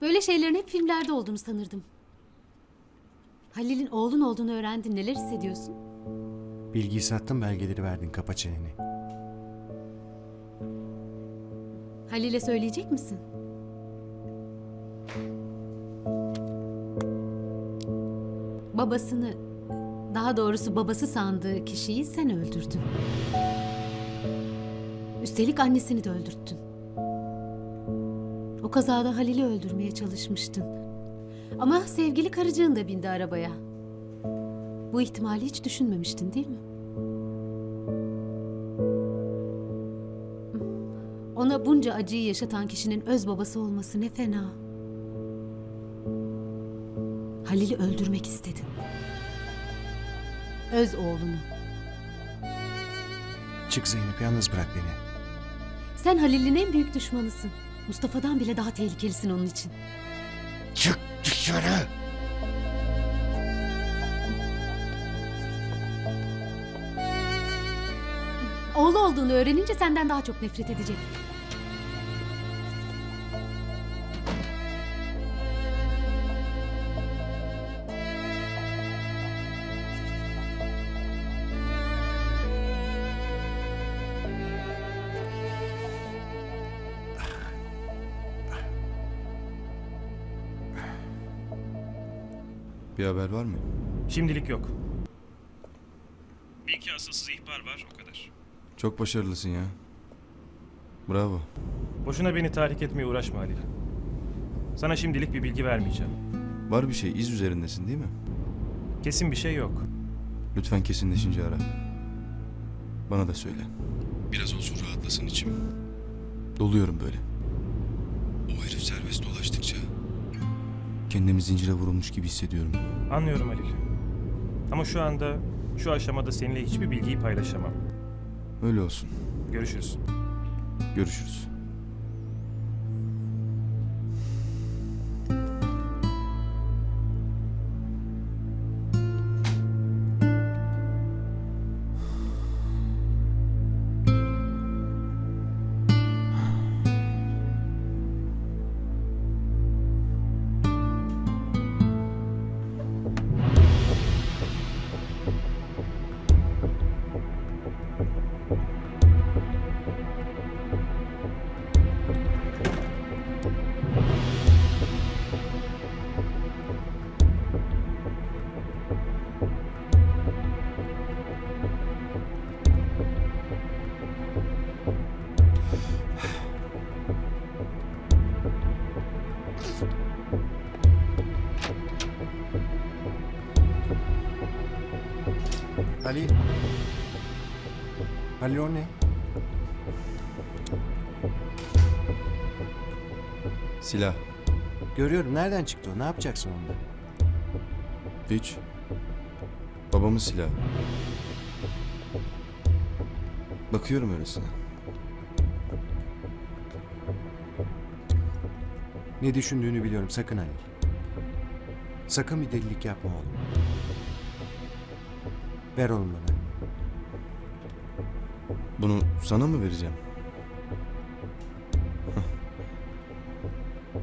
Böyle şeylerin hep filmlerde olduğunu sanırdım. Halil'in oğlun olduğunu öğrendin. Neler hissediyorsun? Bilgiyi sattın belgeleri verdin kapa çeneni. Halil'e söyleyecek misin? Babasını, daha doğrusu babası sandığı kişiyi sen öldürdün. Üstelik annesini de öldürttün. O kazada Halil'i öldürmeye çalışmıştın. Ama sevgili karıcığın da bindi arabaya. Bu ihtimali hiç düşünmemiştin değil mi? Ona bunca acıyı yaşatan kişinin öz babası olması ne fena. Halil'i öldürmek istedin. Öz oğlunu. Çık Zeynep yalnız bırak beni. Sen Halil'in en büyük düşmanısın. Mustafa'dan bile daha tehlikelisin onun için. Çık dışarı. Oğlu olduğunu öğrenince senden daha çok nefret edecek. Bir haber var mı? Şimdilik yok. Bir iki asılsız ihbar var o kadar. Çok başarılısın ya. Bravo. Boşuna beni tahrik etmeye uğraşma Halil. Sana şimdilik bir bilgi vermeyeceğim. Var bir şey iz üzerindesin değil mi? Kesin bir şey yok. Lütfen kesinleşince ara. Bana da söyle. Biraz olsun rahatlasın içim. Doluyorum böyle. O herif serbest dolaştıkça kendimi zincire vurulmuş gibi hissediyorum. Anlıyorum Halil. Ama şu anda, şu aşamada seninle hiçbir bilgiyi paylaşamam. Öyle olsun. Görüşürüz. Görüşürüz. Halil. Halil o ne? Silah. Görüyorum nereden çıktı o? Ne yapacaksın onda? Hiç. Babamın silahı. Bakıyorum öylesine. Ne düşündüğünü biliyorum sakın Halil. Sakın bir delilik yapma oğlum. Ver oğlum bana. Bunu sana mı vereceğim?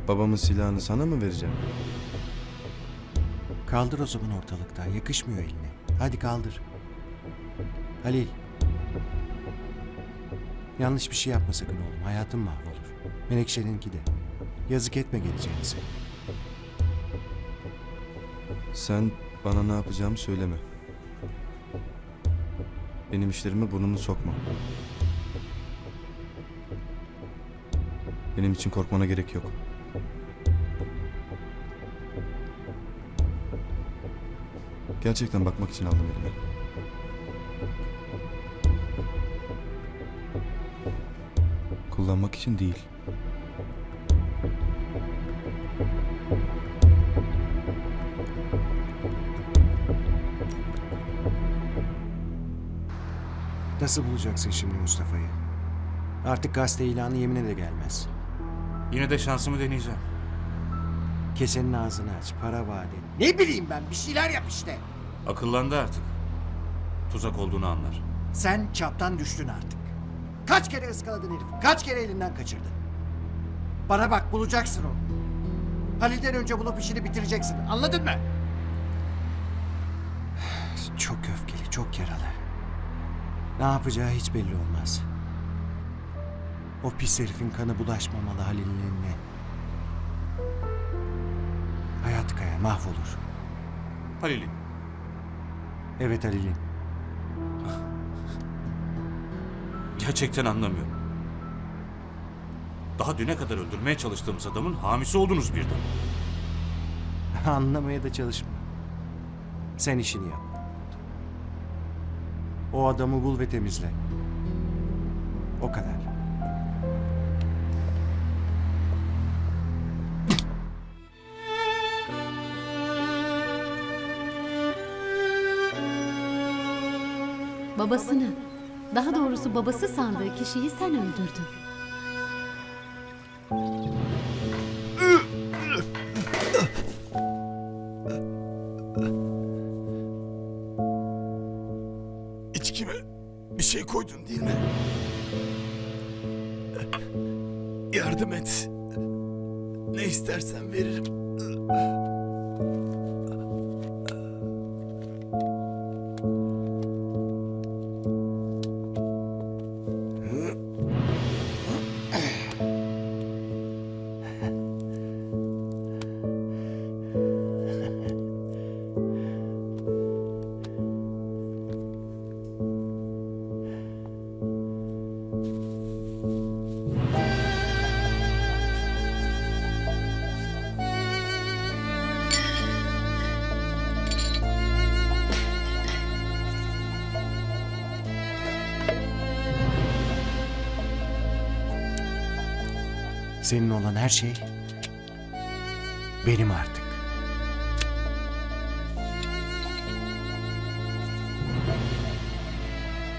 Babamın silahını sana mı vereceğim? Kaldır o zaman ortalıkta. Yakışmıyor eline. Hadi kaldır. Halil. Yanlış bir şey yapma sakın oğlum. Hayatın mahvolur. Menekşe'ninki de. Yazık etme geleceğinize. Sen bana ne yapacağımı söyleme. Benim işlerime burnunu sokma. Benim için korkmana gerek yok. Gerçekten bakmak için aldım elime. Kullanmak için değil. Nasıl bulacaksın şimdi Mustafa'yı? Artık gazete ilanı yemine de gelmez. Yine de şansımı deneyeceğim. Kesenin ağzını aç, para vaat et. Ne bileyim ben, bir şeyler yap işte. Akıllandı artık. Tuzak olduğunu anlar. Sen çaptan düştün artık. Kaç kere ıskaladın herif, kaç kere elinden kaçırdın. Bana bak, bulacaksın onu. Halil'den önce bulup işini bitireceksin. Anladın mı? Çok öfkeli, çok yaralı. Ne yapacağı hiç belli olmaz. O pis herifin kanı bulaşmamalı Halil'in eline. Hayat kaya mahvolur. Halil'in. Evet Halil'in. Gerçekten anlamıyorum. Daha düne kadar öldürmeye çalıştığımız adamın hamisi oldunuz birden. Anlamaya da çalışma. Sen işini yap. O adamı bul ve temizle. O kadar. Babasını, daha doğrusu babası sandığı kişiyi sen öldürdün. İçkime bir şey koydun değil mi? Yardım et. Ne istersen veririm. Senin olan her şey benim artık.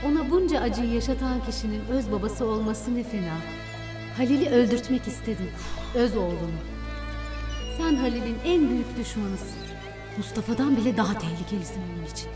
Ona bunca acıyı yaşatan kişinin öz babası olması ne fena. Halil'i öldürtmek istedin. Öz oğlunu. Sen Halil'in en büyük düşmanısın. Mustafa'dan bile daha tehlikelisin onun için.